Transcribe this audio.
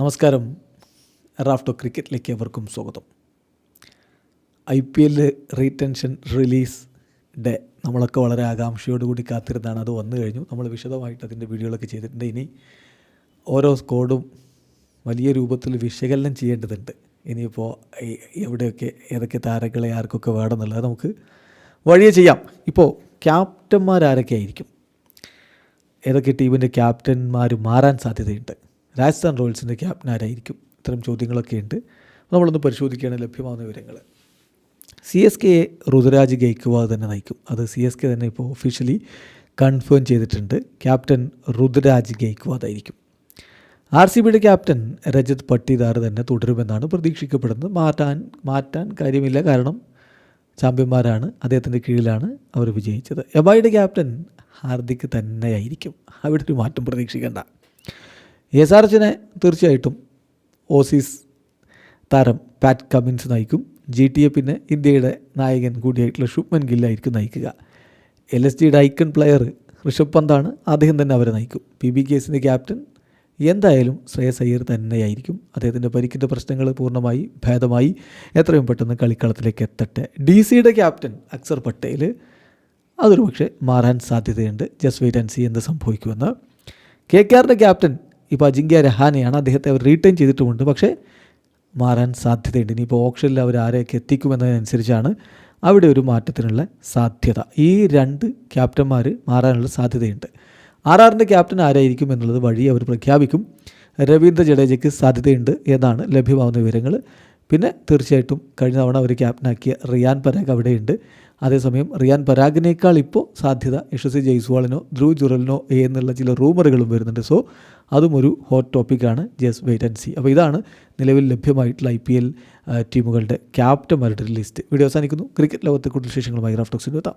നമസ്കാരം. റാഫ്റ്റോ ക്രിക്കറ്റിലേക്ക് അവർക്കും സ്വാഗതം. ഐ പി എല്ലിൽ റീടെൻഷൻ റിലീസ് ഡേ. നമ്മളൊക്കെ വളരെ ആകാംക്ഷയോടുകൂടി കാത്തിരുന്നാണ്. അത് വന്നു കഴിഞ്ഞു. നമ്മൾ വിശദമായിട്ട് അതിന്റെ വീഡിയോകളൊക്കെ ചെയ്തിട്ടുണ്ട്. ഇനി ഓരോ സ്കോഡും വലിയ രൂപത്തിൽ വിശകലനം ചെയ്യേണ്ടതുണ്ട്. ഇനിയിപ്പോൾ എവിടെയൊക്കെ ഏതൊക്കെ താരങ്ങളെ ആർക്കൊക്കെ വേണമെന്നുള്ളത് നമുക്ക് വഴിയെ ചെയ്യാം. ഇപ്പോൾ ക്യാപ്റ്റന്മാരാരൊക്കെ ആയിരിക്കും ഏതൊക്കെ ടീമിന്റെ ക്യാപ്റ്റന്മാർ മാറാൻ സാധ്യതയുണ്ട്? രാജസ്ഥാൻ റോയൽസിന്റെ ക്യാപ്റ്റൻ ആരായിരിക്കും? ഇത്തരം ചോദ്യങ്ങളൊക്കെ ഉണ്ട്. നമ്മളൊന്ന് പരിശോധിക്കുകയാണ് ലഭ്യമാകുന്ന വിവരങ്ങൾ. സി എസ് കെയെ ഋതുരാജ് ഗെയ്ക്വാദ് തന്നെ നയിക്കും. അത് സി എസ് കെ തന്നെ ഇപ്പോൾ ഒഫീഷ്യലി കൺഫേം ചെയ്തിട്ടുണ്ട്. ക്യാപ്റ്റൻ ഋതുരാജ് ഗെയ്ക്വാദ് ആയിരിക്കും. ആർ സി ബിയുടെ ക്യാപ്റ്റൻ രജത് പട്ടിദാർ തന്നെ തുടരുമെന്നാണ് പ്രതീക്ഷിക്കപ്പെടുന്നത്. മാറ്റാൻ മാറ്റാൻ കാര്യമില്ല. കാരണം ചാമ്പ്യന്മാരാണ്. അദ്ദേഹത്തിന്റെ കീഴിലാണ് അവർ വിജയിച്ചത്. എബായിയുടെ ക്യാപ്റ്റൻ ഹാർദിക് തന്നെയായിരിക്കും. അവിടെ ഒരു മാറ്റം പ്രതീക്ഷിക്കേണ്ട. എസ് ആർ എച്ചിനെ തീർച്ചയായിട്ടും ഓസീസ് താരം പാറ്റ് കമിൻസ് നയിക്കും. ജി ടി എ പിന്നെ ഇന്ത്യയുടെ നായകൻ കൂടിയായിട്ടുള്ള ശുഭ്മൻ ഗില്ലായിരിക്കും നയിക്കുക. എൽ എസ് ജിയുടെ ഐക്കൺ പ്ലെയർ ഋഷഭ് പന്താണ് അദ്ദേഹം തന്നെ അവരെ നയിക്കും. പി ബി കേസിന്റെ ക്യാപ്റ്റൻ എന്തായാലും ശ്രേയസ് അയ്യർ തന്നെയായിരിക്കും. അദ്ദേഹത്തിന്റെ പരിക്കിന്റെ പ്രശ്നങ്ങൾ പൂർണമായി ഭേദമായി എത്രയും പെട്ടെന്ന് കളിക്കളത്തിലേക്ക് എത്തട്ടെ. ഡി സിയുടെ ക്യാപ്റ്റൻ അക്സർ പട്ടേൽ അതൊരു പക്ഷേ മാറാൻ സാധ്യതയുണ്ട്. ജസ്റ്റ് വെയിറ്റ് ആൻഡ് സി എന്ത് സംഭവിക്കുമെന്ന്. കെ കെ ആറിന്റെ ക്യാപ്റ്റൻ ഇപ്പോൾ അജിങ്ക്യ രഹാനെയാണ് അദ്ദേഹത്തെ അവർ റീറ്റൈൻ ചെയ്തിട്ടുമുണ്ട്. പക്ഷേ മാറാൻ സാധ്യതയുണ്ട്. ഇനിയിപ്പോൾ ഓപ്ഷനിൽ അവർ ആരെയൊക്കെ എത്തിക്കുമെന്നതിനനുസരിച്ചാണ് അവിടെ ഒരു മാറ്റത്തിനുള്ള സാധ്യത. ഈ രണ്ട് ക്യാപ്റ്റന്മാർ മാറാനുള്ള സാധ്യതയുണ്ട്. ആർ ആറിന്റെ ക്യാപ്റ്റൻ ആരായിരിക്കും എന്നുള്ളത് വഴി അവർ പ്രഖ്യാപിക്കും. രവീന്ദ്ര ജഡേജയ്ക്ക് സാധ്യതയുണ്ട് എന്നാണ് ലഭ്യമാവുന്ന വിവരങ്ങൾ. പിന്നെ തീർച്ചയായിട്ടും കഴിഞ്ഞ തവണ അവർ ക്യാപ്റ്റനാക്കിയ റിയാൻ പരാഗ് അവിടെയുണ്ട്. അതേസമയം റിയാൻ പരാഗിനേക്കാൾ ഇപ്പോൾ സാധ്യത യശസ്വി ജയ്സ്വാളിനോ ധ്രുവ് ജുറലിനോ എന്നുള്ള ചില റൂമറുകളും വരുന്നുണ്ട്. സോ അതും ഒരു ഹോട്ട് ടോപ്പിക്കാണ് ജസ്റ്റ് വെയിറ്റ് ആൻഡ് സി അപ്പോൾ ഇതാണ് നിലവിൽ ലഭ്യമായിട്ടുള്ള ഐ പി എൽ ടീമുകളുടെ ക്യാപ്റ്റന്മാരുടെ ലിസ്റ്റ് വീഡിയോ അവസാനിക്കുന്നു. ക്രിക്കറ്റ് ലോകത്തെ കൂടുതൽ വിശേഷങ്ങളുമായി റാഫ്റ്റോക്സിന് എത്താം.